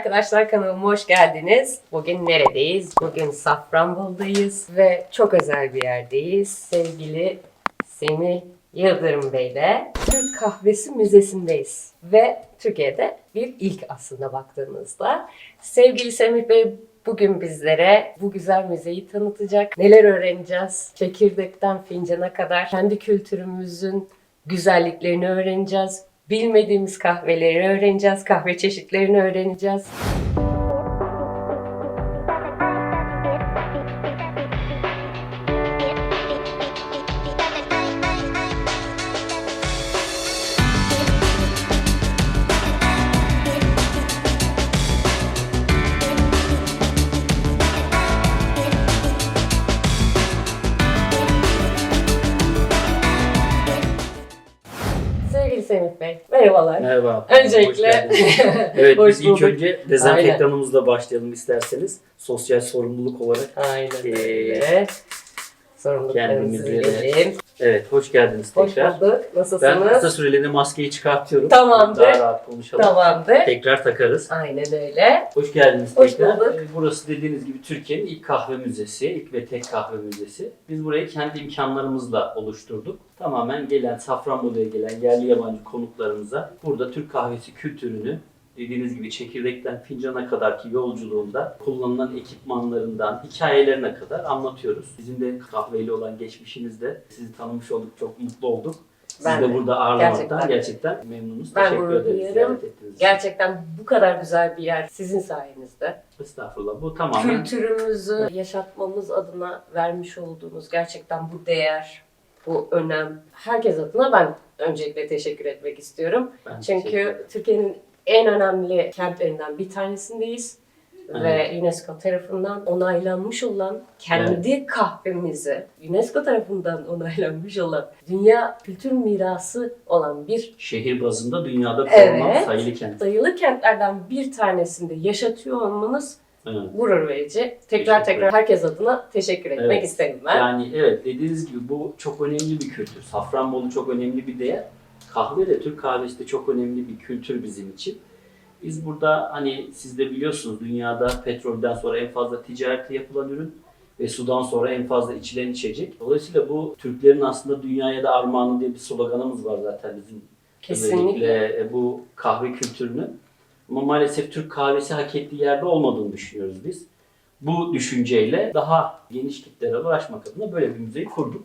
Arkadaşlar kanalıma hoş geldiniz. Bugün neredeyiz? Bugün Safranbolu'dayız ve çok özel bir yerdeyiz. Sevgili Semih Yıldırım Bey'le Türk Kahvesi Müzesi'ndeyiz. Ve Türkiye'de bir ilk aslında baktığınızda. Sevgili Semih Bey bugün bizlere bu güzel müzeyi tanıtacak. Neler öğreneceğiz? Çekirdekten fincana kadar kendi kültürümüzün güzelliklerini öğreneceğiz. Bilmediğimiz kahveleri öğreneceğiz, kahve çeşitlerini öğreneceğiz. Semih Bey, merhabalar. Merhaba. Öncelikle. Evet biz ilk önce dezenfektanımızla başlayalım isterseniz. Sosyal sorumluluk olarak. Aynen Ee, öyle. Sorumluluklarımızı kendimizi bilelim. Evet hoş geldiniz Hoş tekrar. bulduk. Ben Nasılsınız? kısa süreliğine maskeyi çıkartıyorum. Tamamdır. Daha rahat konuşalım. Tamamdır. Tekrar takarız. Aynen öyle. Hoş geldiniz Hoş tekrar. bulduk. Ee, Burası dediğiniz gibi Türkiye'nin ilk kahve müzesi, ilk ve tek kahve müzesi. Biz burayı kendi imkanlarımızla oluşturduk. Tamamen gelen, Safranbolu'ya gelen yerli yabancı konuklarımıza burada Türk kahvesi kültürünü dediğiniz gibi çekirdekten fincana kadarki yolculuğunda kullanılan ekipmanlarından hikayelerine kadar anlatıyoruz. Bizim de kahveyle olan geçmişinizde sizi tanımış olduk, çok mutlu olduk. Sizi Ben de de. burada ağırlamaktan Gerçekten. gerçekten, memnunuz. Ben Teşekkür ederiz duyuyorum. ziyaret ettiğiniz için. Gerçekten bu kadar güzel bir yer sizin sayenizde. Estağfurullah. Bu tamamen Kültürümüzü yaşatmamız adına vermiş olduğunuz gerçekten bu değer, bu önem. Herkes adına ben öncelikle teşekkür etmek istiyorum. Ben Çünkü. Türkiye'nin en önemli kentlerinden bir tanesindeyiz. Ve UNESCO tarafından onaylanmış olan kendi kahvemizi, UNESCO tarafından onaylanmış olan dünya kültür mirası olan bir şehir bazında dünyada korunan Evet. sayılı kent. sayılı kentlerden bir tanesinde yaşatıyor olmanız Evet. gurur verici. Tekrar tekrar herkes adına teşekkür etmek Evet. isterim ben. Yani evet dediğiniz gibi bu çok önemli bir kültür. Safranbolu çok önemli bir değer. Kahve de Türk kahvesi de çok önemli bir kültür bizim için. Biz burada hani siz de biliyorsunuz dünyada petrolden sonra en fazla ticareti yapılan ürün ve sudan sonra en fazla içilen içecek. Dolayısıyla bu Türklerin aslında dünyaya da armağanı diye bir sloganımız var zaten bizim Kesinlikle. E, bu kahve kültürünü. Ama maalesef Türk kahvesi hak ettiği yerde olmadığını düşünüyoruz biz. Bu düşünceyle daha geniş kitlere ulaşmak adına böyle bir müzeyi kurduk.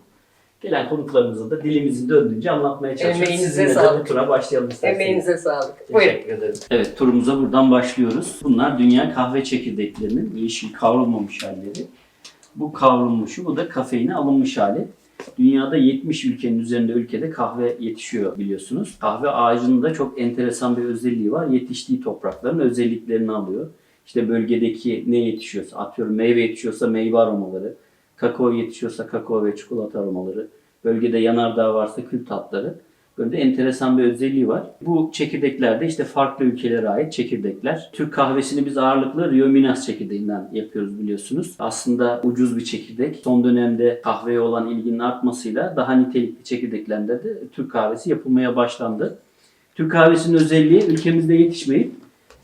Gelen konuklarımıza da dilimizin döndüğünce anlatmaya çalışıyoruz. Emeğinize Sizinle de sağlık. bu tura başlayalım isterseniz. Emeğinize sağlık. Buyurun. Teşekkür ederim. Evet turumuza buradan başlıyoruz. Bunlar dünya kahve çekirdeklerinin yeşil kavrulmamış halleri. Bu kavrulmuşu, bu da kafeine alınmış hali. Dünyada 70 ülkenin üzerinde ülkede kahve yetişiyor biliyorsunuz. Kahve ağacının da çok enteresan bir özelliği var. Yetiştiği toprakların özelliklerini alıyor. İşte bölgedeki ne yetişiyorsa, atıyorum meyve yetişiyorsa meyve aromaları, kakao yetişiyorsa kakao ve çikolata aromaları, bölgede yanardağ varsa kül tatları. Böyle de enteresan bir özelliği var. Bu çekirdeklerde işte farklı ülkelere ait çekirdekler. Türk kahvesini biz ağırlıklı Rio Minas çekirdeğinden yapıyoruz biliyorsunuz. Aslında ucuz bir çekirdek. Son dönemde kahveye olan ilginin artmasıyla daha nitelikli çekirdeklerinde de Türk kahvesi yapılmaya başlandı. Türk kahvesinin özelliği ülkemizde yetişmeyip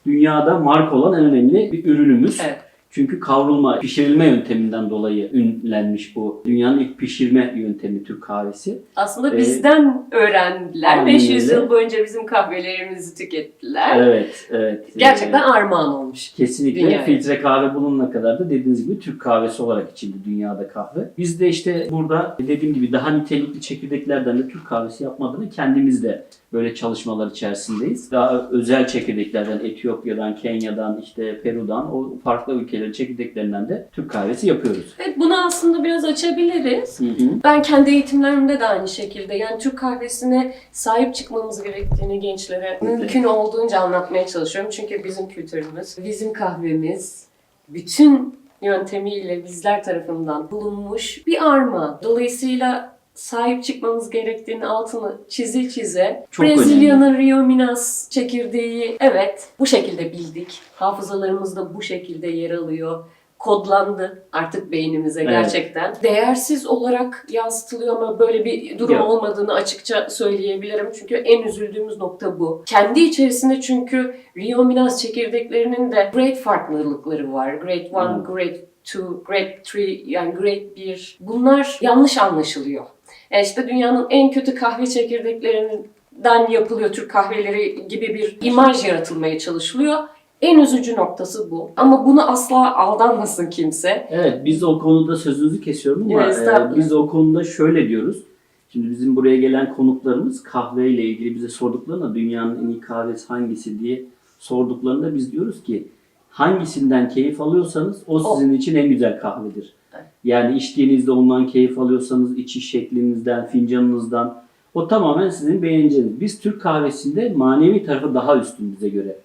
dünyada marka olan en önemli bir ürünümüz. Evet. Çünkü kavrulma, pişirilme yönteminden dolayı ünlenmiş bu. Dünyanın ilk pişirme yöntemi Türk kahvesi. Aslında Ee, bizden öğrendiler. aynen 500 öyle. yıl boyunca bizim kahvelerimizi tükettiler. Evet, evet. Gerçekten Ee, armağan olmuş. Kesinlikle Dünyaya. filtre kahve bulunana kadar da dediğiniz gibi Türk kahvesi olarak içildi dünyada kahve. Biz de işte burada dediğim gibi daha nitelikli çekirdeklerden de Türk kahvesi yapmadığını kendimiz de böyle çalışmalar içerisindeyiz. Daha özel çekirdeklerden Etiyopya'dan, Kenya'dan, işte Peru'dan o farklı ülkelerin çekirdeklerinden de Türk kahvesi yapıyoruz. Evet bunu aslında biraz açabiliriz. Hı hı. Ben kendi eğitimlerimde de aynı şekilde yani Türk kahvesine sahip çıkmamız gerektiğini gençlere mümkün olduğunca anlatmaya çalışıyorum. Çünkü bizim kültürümüz, bizim kahvemiz bütün yöntemiyle bizler tarafından bulunmuş bir arma. Dolayısıyla sahip çıkmamız gerektiğini altını çize çize. Çok Brezilya'nın Rio Minas çekirdeği evet bu şekilde bildik. Hafızalarımızda bu şekilde yer alıyor. Kodlandı artık beynimize Evet. gerçekten. Değersiz olarak yansıtılıyor ama böyle bir durum Yok. olmadığını açıkça söyleyebilirim. Çünkü en üzüldüğümüz nokta bu. Kendi içerisinde çünkü Rio Minas çekirdeklerinin de great farklılıkları var. Great 1, Hı. Great 2, Great 3 yani Great 1. Bunlar yanlış anlaşılıyor. Yani işte dünyanın en kötü kahve çekirdeklerinden yapılıyor Türk kahveleri gibi bir imaj yaratılmaya çalışılıyor. En üzücü noktası bu. Ama bunu asla aldanmasın kimse. Evet biz o konuda sözünüzü kesiyorum ama Evet, e, biz o konuda şöyle diyoruz. Şimdi bizim buraya gelen konuklarımız kahveyle ilgili bize sorduklarında dünyanın en iyi kahvesi hangisi diye sorduklarında biz diyoruz ki hangisinden keyif alıyorsanız o O. sizin için en güzel kahvedir. Evet. Yani içtiğinizde ondan keyif alıyorsanız içiş şeklinizden, fincanınızdan o tamamen sizin beğeneceğiniz. Biz Türk kahvesinde manevi tarafı daha üstün bize göre.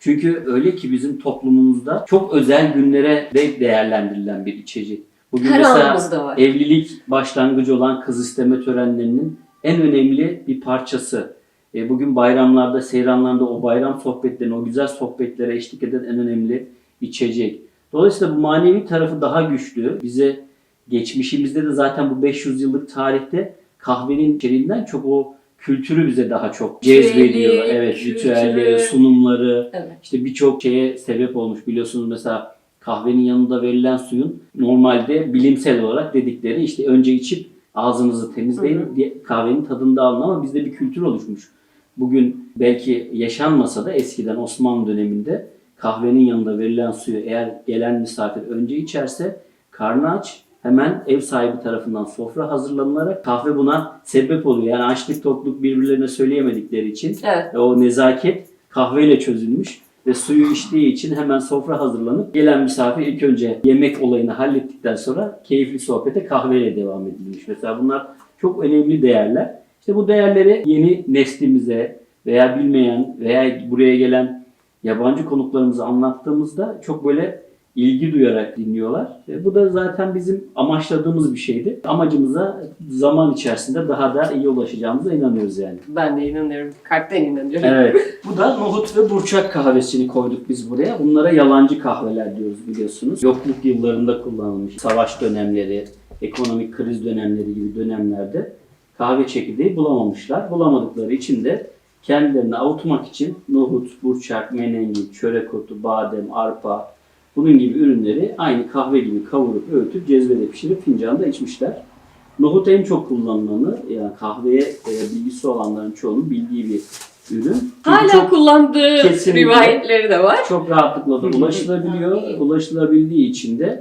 Çünkü öyle ki bizim toplumumuzda çok özel günlere de değerlendirilen bir içecek. Bugün Her mesela evlilik başlangıcı olan kız isteme törenlerinin en önemli bir parçası. E, bugün bayramlarda, seyranlarda o bayram sohbetlerine, o güzel sohbetlere eşlik eden en önemli içecek. Dolayısıyla bu manevi tarafı daha güçlü. Bize geçmişimizde de zaten bu 500 yıllık tarihte kahvenin içeriğinden çok o kültürü bize daha çok cezbediyor. Evet, ritüelleri, sunumları, Evet. işte birçok şeye sebep olmuş. Biliyorsunuz mesela kahvenin yanında verilen suyun normalde bilimsel olarak dedikleri işte önce içip ağzınızı temizleyin Hı hı. diye kahvenin tadını da alın ama bizde bir kültür oluşmuş. Bugün belki yaşanmasa da eskiden Osmanlı döneminde kahvenin yanında verilen suyu eğer gelen misafir önce içerse karnı aç hemen ev sahibi tarafından sofra hazırlanılarak kahve buna sebep oluyor. Yani açlık tokluk birbirlerine söyleyemedikleri için Evet. ve o nezaket kahveyle çözülmüş ve suyu içtiği için hemen sofra hazırlanıp gelen misafir ilk önce yemek olayını hallettikten sonra keyifli sohbete kahveyle devam edilmiş. Mesela bunlar çok önemli değerler. İşte bu değerleri yeni neslimize veya bilmeyen veya buraya gelen yabancı konuklarımıza anlattığımızda çok böyle ilgi duyarak dinliyorlar. E, bu da zaten bizim amaçladığımız bir şeydi. Amacımıza zaman içerisinde daha da iyi ulaşacağımıza inanıyoruz yani. Ben de inanıyorum. Kalpten inanıyorum. Evet. Bu da nohut ve burçak kahvesini koyduk biz buraya. Bunlara yalancı kahveler diyoruz biliyorsunuz. Yokluk yıllarında kullanılmış. Savaş dönemleri, ekonomik kriz dönemleri gibi dönemlerde kahve çekirdeği bulamamışlar. Bulamadıkları için de kendilerini avutmak için nohut, burçak, menengiç, çörek otu, badem, arpa bunun gibi ürünleri aynı kahve gibi kavurup öğütüp cezvede pişirip fincanda içmişler. Nohut en çok kullanılanı yani kahveye e, bilgisi olanların çoğunun bildiği bir ürün. Hala çok, kullandığı rivayetleri de var. çok rahatlıkla da ulaşılabiliyor. Ulaşılabildiği için de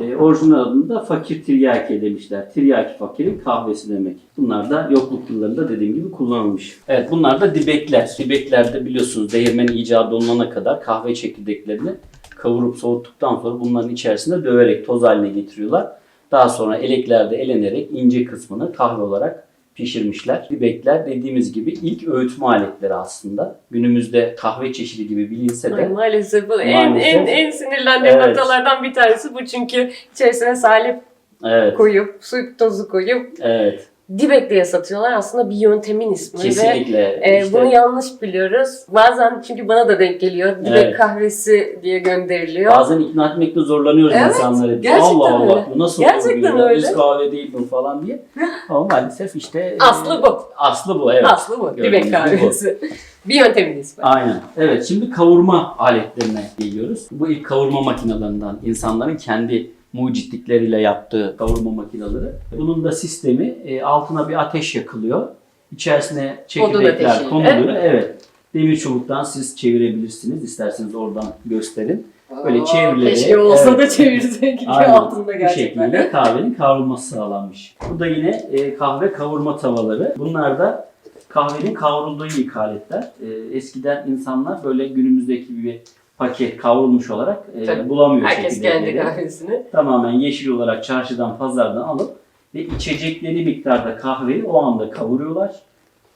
e, orijinal adını da fakir tiryaki demişler. Tiryaki fakirin kahvesi demek. Bunlar da yokluk yıllarında dediğim gibi kullanılmış. Evet bunlar da dibekler. Dibekler de biliyorsunuz değirmenin icadı olunana kadar kahve çekirdeklerini kavurup soğuttuktan sonra bunların içerisinde döverek toz haline getiriyorlar. Daha sonra eleklerde elenerek ince kısmını kahve olarak pişirmişler. Dibekler dediğimiz gibi ilk öğütme aletleri aslında. Günümüzde kahve çeşidi gibi bilinse Ay, de maalesef bu en, en, en sinirlendiğim Evet. noktalardan bir tanesi bu çünkü içerisine salep evet, koyup, su tozu koyup evet, dibek diye satıyorlar. Aslında bir yöntemin ismi ve kesinlikle. e, işte, bunu yanlış biliyoruz. Bazen çünkü bana da denk geliyor. Dibek Evet. kahvesi diye gönderiliyor. bazen ikna etmekte zorlanıyoruz Evet, insanları. gerçekten Allah Allah öyle. bu nasıl Gerçekten oluyor? öyle. Düz kahve değil bu falan diye. Ama maalesef işte e, Aslı bu. Aslı bu evet. Aslı bu. Gördüğünüz Dibek kahvesi. bir yöntemin ismi. Aynen. Evet şimdi kavurma aletlerine geliyoruz. Bu ilk kavurma makinelerinden insanların kendi mucitlikleriyle yaptığı kavurma makineleri. Bunun da sistemi e, altına bir ateş yakılıyor. İçerisine çekirdekler konuluyor. Evet. Demir çubuktan siz çevirebilirsiniz. İsterseniz oradan gösterin. Böyle Aa, çevirileri, Keşke olsa evet. da çevirsek Aynen. altında Bu gerçekten. şekilde kahvenin kavrulması sağlanmış. Bu da yine e, kahve kavurma tavaları. Bunlar da kahvenin kavrulduğu ilk aletler. E, eskiden insanlar böyle günümüzdeki gibi paket kavrulmuş olarak e, Tabii. bulamıyor Herkes kendi çekirdekleri. kahvesini. Tamamen yeşil olarak çarşıdan, pazardan alıp ve içecekleri miktarda kahveyi o anda kavuruyorlar,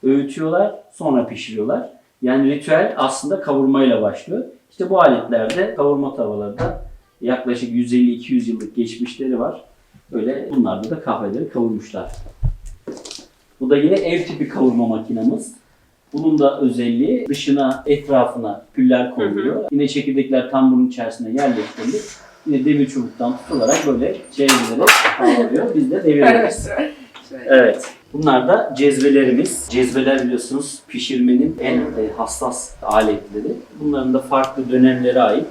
öğütüyorlar, sonra pişiriyorlar. Yani ritüel aslında kavurmayla başlıyor. İşte bu aletlerde kavurma tavalarda yaklaşık 150-200 yıllık geçmişleri var. Böyle bunlarda da kahveleri kavurmuşlar. Bu da yine ev tipi kavurma makinamız. Bunun da özelliği dışına, etrafına küller konuluyor. Yine çekirdekler tam bunun içerisine yerleştirilip yine demir çubuktan tutularak böyle çevrilerek bağlanıyor. Biz de deviriyoruz. Evet. Bunlar da cezvelerimiz. Cezveler biliyorsunuz pişirmenin en e, hassas aletleri. Bunların da farklı dönemlere ait,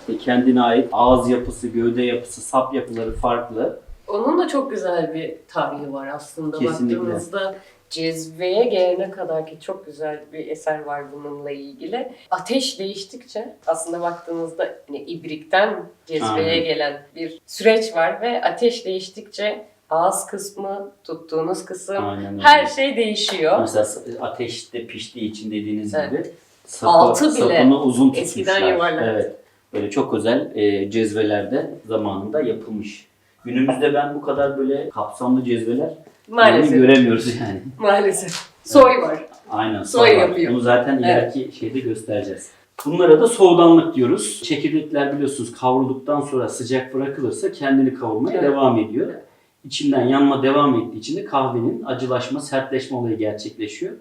işte kendine ait ağız yapısı, gövde yapısı, sap yapıları farklı. Onun da çok güzel bir tarihi var aslında Kesinlikle. baktığımızda. Cezveye gelene kadar ki çok güzel bir eser var bununla ilgili. Ateş değiştikçe aslında baktığımızda hani ibrikten cezveye Aynen. gelen bir süreç var ve ateş değiştikçe ağız kısmı, tuttuğunuz kısım Aynen öyle. her şey değişiyor. Mesela ateşte piştiği için dediğiniz Evet. gibi sapı, Altı bile sapını uzun eskiden yuvarlak. Evet. Böyle çok özel e, cezvelerde zamanında yapılmış. Günümüzde ben bu kadar böyle kapsamlı cezveler Maalesef. yani göremiyoruz yani. Maalesef. Soy var. Aynen. Soy var. yapıyor. Bunu zaten ileriki şeyde göstereceğiz. Bunlara da soğudanlık diyoruz. Çekirdekler biliyorsunuz kavrulduktan sonra sıcak bırakılırsa kendini kavurmaya Evet. devam ediyor. Evet. İçinden yanma devam ettiği için de kahvenin acılaşma, sertleşme olayı gerçekleşiyor.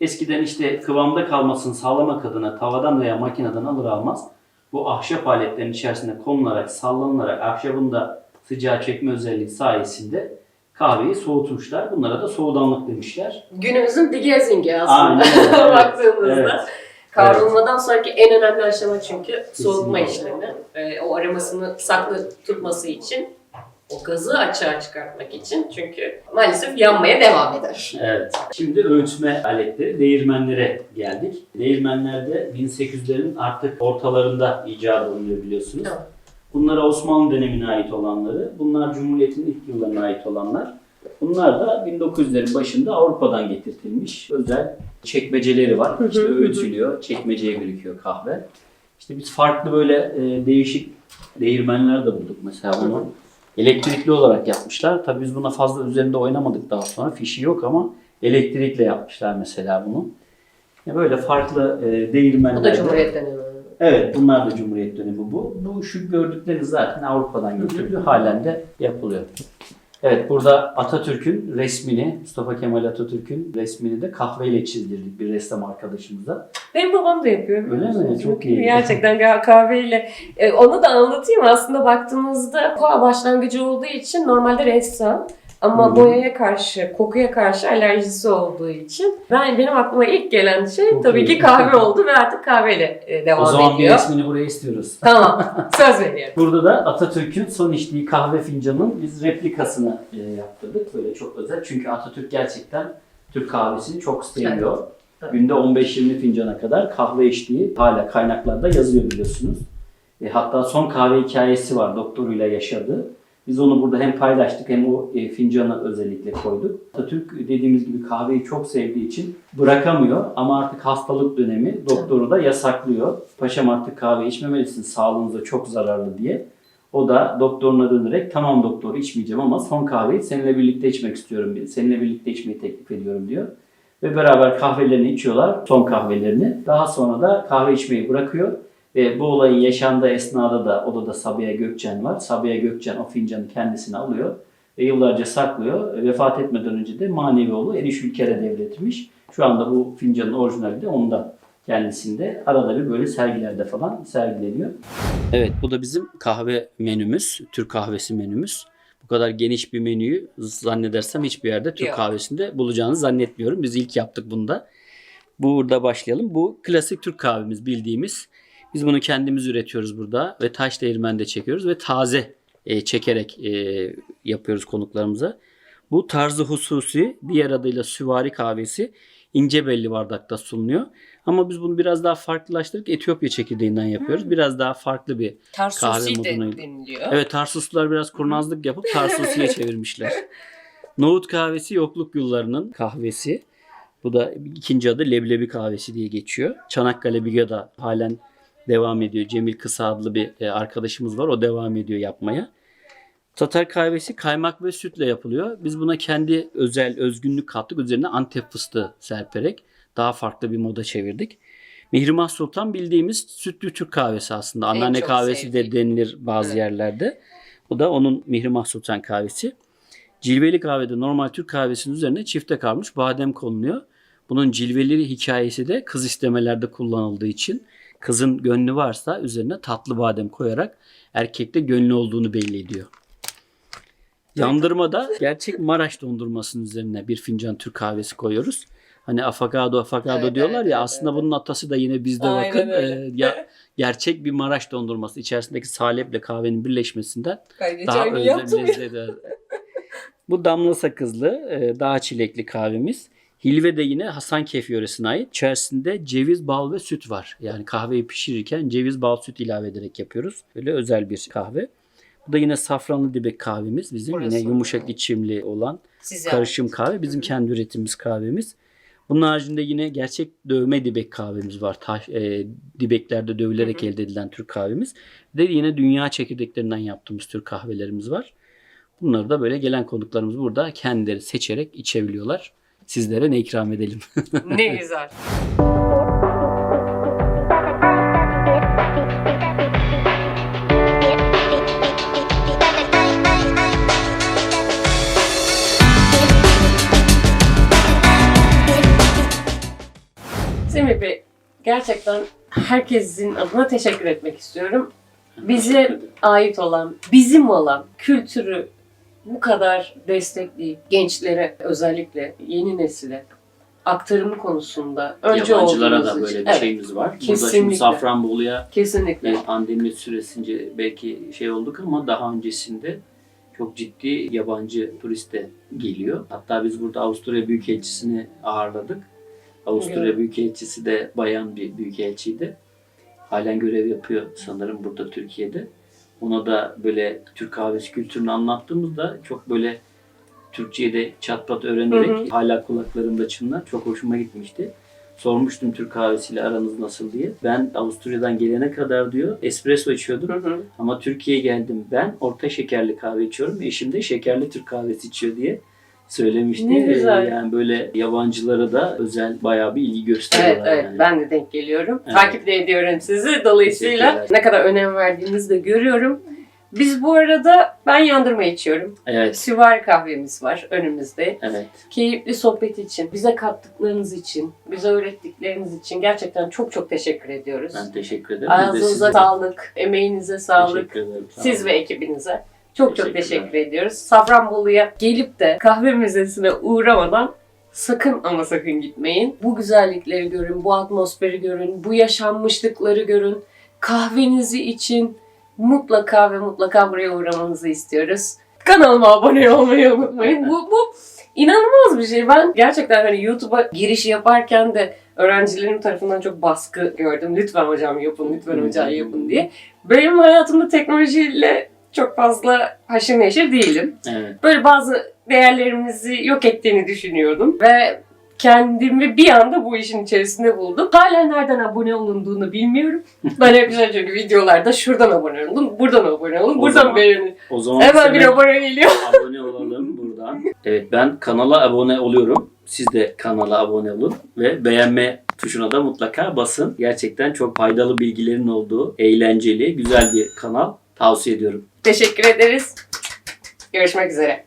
Eskiden işte kıvamda kalmasını sağlamak adına tavadan veya makineden alır almaz bu ahşap aletlerin içerisinde konularak, sallanılarak ahşabın da sıcağı çekme özelliği sayesinde kahveyi soğutmuşlar. Bunlara da soğudanlık demişler. Günümüzün digezingi aslında Aynen evet. baktığımızda. Evet. Kavrulmadan sonraki en önemli aşama çünkü soğutma işlemi. Ee, o aromasını saklı tutması için, o gazı açığa çıkartmak için çünkü maalesef yanmaya devam eder. Evet. Şimdi ölçme aletleri, değirmenlere geldik. Değirmenlerde 1800'lerin artık ortalarında icat oluyor biliyorsunuz. Evet. Bunlar Osmanlı dönemine ait olanları. Bunlar Cumhuriyet'in ilk yıllarına ait olanlar. Bunlar da 1900'lerin başında Avrupa'dan getirtilmiş özel çekmeceleri var. İşte öğütülüyor, çekmeceye birikiyor kahve. İşte biz farklı böyle e, değişik değirmenler de bulduk mesela bunu. Elektrikli olarak yapmışlar. Tabii biz buna fazla üzerinde oynamadık daha sonra. Fişi yok ama elektrikle yapmışlar mesela bunu. Ya böyle farklı e, Bu değirmenlerde. da Cumhuriyet dönemi. Evet bunlar da Cumhuriyet dönemi bu. Bu şu gördükleriniz zaten Avrupa'dan getiriliyor. Halen de yapılıyor. Evet burada Atatürk'ün resmini, Mustafa Kemal Atatürk'ün resmini de kahveyle çizdirdik bir ressam arkadaşımıza. Benim babam da yapıyor. Öyle mi? Çok iyi. Gerçekten kah- kahveyle. E, onu da anlatayım. Aslında baktığımızda koa başlangıcı olduğu için normalde ressam. Ama Hı. boyaya karşı, kokuya karşı alerjisi olduğu için ben benim aklıma ilk gelen şey Çok tabii iyi. ki kahve oldu ve artık kahveyle e, devam o zaman bir ediyor. resmini buraya istiyoruz. Tamam. Söz veriyorum. Burada da Atatürk'ün son içtiği kahve fincanının biz replikasını e, yaptırdık. Böyle çok özel. Çünkü Atatürk gerçekten Türk kahvesini çok seviyor. Evet. Günde 15-20 fincana kadar kahve içtiği hala kaynaklarda yazıyor biliyorsunuz. E, hatta son kahve hikayesi var doktoruyla yaşadığı. Biz onu burada hem paylaştık hem o e, fincanı özellikle koyduk. Atatürk dediğimiz gibi kahveyi çok sevdiği için bırakamıyor ama artık hastalık dönemi doktoru da yasaklıyor. Paşam artık kahve içmemelisin sağlığınıza çok zararlı diye. O da doktoruna dönerek tamam doktor içmeyeceğim ama son kahveyi seninle birlikte içmek istiyorum. Seninle birlikte içmeyi teklif ediyorum diyor. Ve beraber kahvelerini içiyorlar, son kahvelerini. Daha sonra da kahve içmeyi bırakıyor. Ve bu olayın yaşandığı esnada da odada Sabiha Gökçen var. Sabiha Gökçen o fincanı kendisine alıyor ve yıllarca saklıyor. Vefat etmeden önce de manevi oğlu Eriş Ülker'e devretmiş. Şu anda bu fincanın orijinali de onda kendisinde. Arada bir böyle sergilerde falan sergileniyor. Evet bu da bizim kahve menümüz. Türk kahvesi menümüz. Bu kadar geniş bir menüyü zannedersem hiçbir yerde Türk Yok. kahvesinde bulacağınızı zannetmiyorum. Biz ilk yaptık bunda. Burada başlayalım. Bu klasik Türk kahvemiz bildiğimiz. Biz bunu kendimiz üretiyoruz burada ve taş değirmende çekiyoruz ve taze e, çekerek e, yapıyoruz konuklarımıza. Bu tarzı hususi, diğer adıyla süvari kahvesi ince belli bardakta sunuluyor. Ama biz bunu biraz daha farklılaştırdık. Etiyopya çekirdeğinden yapıyoruz. Biraz daha farklı bir Tarsusi Kahve de moduna- deniliyor. Evet Tarsuslular biraz kurnazlık yapıp Tarsusi'ye çevirmişler. Nohut kahvesi yokluk yıllarının kahvesi. Bu da ikinci adı leblebi kahvesi diye geçiyor. Çanakkale Biga'da halen devam ediyor. Cemil Kısa adlı bir e, arkadaşımız var. O devam ediyor yapmaya. Tatar kahvesi kaymak ve sütle yapılıyor. Biz buna kendi özel özgünlük kattık. Üzerine Antep fıstığı serperek daha farklı bir moda çevirdik. Mihrimah Sultan bildiğimiz sütlü Türk kahvesi aslında. Anneanne kahvesi de sevdiğim. denilir bazı Evet. yerlerde. Bu da onun Mihrimah Sultan kahvesi. Cilveli kahvede normal Türk kahvesinin üzerine çifte kalmış badem konuluyor. Bunun cilveli hikayesi de kız istemelerde kullanıldığı için kızın gönlü varsa üzerine tatlı badem koyarak erkekte gönlü olduğunu belli ediyor. Yandırmada gerçek Maraş dondurmasının üzerine bir fincan Türk kahvesi koyuyoruz. Hani afakado afakado Evet, diyorlar evet, ya evet, aslında evet. bunun atası da yine bizde Aynen bakın. öyle. Ee, ya, gerçek bir Maraş dondurması içerisindeki saleple kahvenin birleşmesinden Ben daha özel lezzet. evet. Bu damla sakızlı e, dağ çilekli kahvemiz. Hilve de yine Hasankeyf yöresine ait. İçerisinde ceviz, bal ve süt var. Yani kahveyi pişirirken ceviz, bal, süt ilave ederek yapıyoruz. Böyle özel bir kahve. Bu da yine safranlı dibek kahvemiz. Bizim Burası. yine yumuşak içimli olan Siz karışım kahve. Bizim kendi üretimimiz kahvemiz. Bunun haricinde yine gerçek dövme dibek kahvemiz var. Taş, e, dibeklerde dövülerek Hı hı. elde edilen Türk kahvemiz. Bir de yine dünya çekirdeklerinden yaptığımız Türk kahvelerimiz var. Bunları da böyle gelen konuklarımız burada kendileri seçerek içebiliyorlar. Sizlere ne ikram edelim? Ne güzel. Semih Bey, gerçekten herkesin adına teşekkür etmek istiyorum. Bize ait olan, bizim olan kültürü bu kadar destekleyip gençlere özellikle yeni nesile aktarımı konusunda önce Yabancılara da için. böyle bir Evet, şeyimiz var. Burada Kesinlikle. şimdi Safranbolu'ya Kesinlikle. pandemi süresince belki şey olduk ama daha öncesinde çok ciddi yabancı turist de geliyor. Hatta biz burada Avusturya Büyükelçisini ağırladık. Avusturya Evet. Büyükelçisi de bayan bir büyükelçiydi. Halen görev yapıyor sanırım burada Türkiye'de. Ona da böyle Türk kahvesi kültürünü anlattığımızda çok böyle Türkçeyi de çat pat öğrenerek Hı hı. hala kulaklarımda çınlar. Çok hoşuma gitmişti. Sormuştum Türk kahvesiyle aranız nasıl diye. Ben Avusturya'dan gelene kadar diyor espresso içiyordum. Hı hı. Ama Türkiye'ye geldim ben orta şekerli kahve içiyorum. Eşim de şekerli Türk kahvesi içiyor diye söylemişti. Ne güzel. Ee, Yani böyle yabancılara da özel bayağı bir ilgi Evet, gösteriyorlar. evet. yani. Ben de denk geliyorum. Evet. Takip de ediyorum sizi. Dolayısıyla ne kadar önem verdiğinizi de görüyorum. Biz bu arada ben yandırma içiyorum. Evet, Süvari kahvemiz var önümüzde. evet. Keyifli sohbet için, bize kattıklarınız için, bize öğrettikleriniz için gerçekten çok çok teşekkür ediyoruz. Ben teşekkür ederim. Ağzınıza sağlık, emeğinize sağlık. Teşekkür ederim. Sağ Siz ve ekibinize çok çok teşekkür ediyoruz. Safranbolu'ya gelip de kahve müzesine uğramadan sakın ama sakın gitmeyin. Bu güzellikleri görün, bu atmosferi görün, bu yaşanmışlıkları görün. Kahvenizi için mutlaka ve mutlaka buraya uğramanızı istiyoruz. Kanalıma abone olmayı unutmayın. Bu, bu inanılmaz bir şey. Ben gerçekten hani YouTube'a giriş yaparken de öğrencilerim tarafından çok baskı gördüm. Lütfen hocam yapın, lütfen hocam yapın diye. Benim hayatımda teknolojiyle çok fazla haşır neşir değilim. Evet. Böyle bazı değerlerimizi yok ettiğini düşünüyordum ve kendimi bir anda bu işin içerisinde buldum. Hala nereden abone olunduğunu bilmiyorum. Ben hep güzel çünkü videolarda şuradan abone olun, buradan abone olun, buradan zaman- beğenin. O zaman Hemen bir abone geliyor. abone olalım buradan. Evet ben kanala abone oluyorum. Siz de kanala abone olun ve beğenme tuşuna da mutlaka basın. Gerçekten çok faydalı bilgilerin olduğu, eğlenceli, güzel bir kanal tavsiye ediyorum. Teşekkür ederiz. Görüşmek üzere.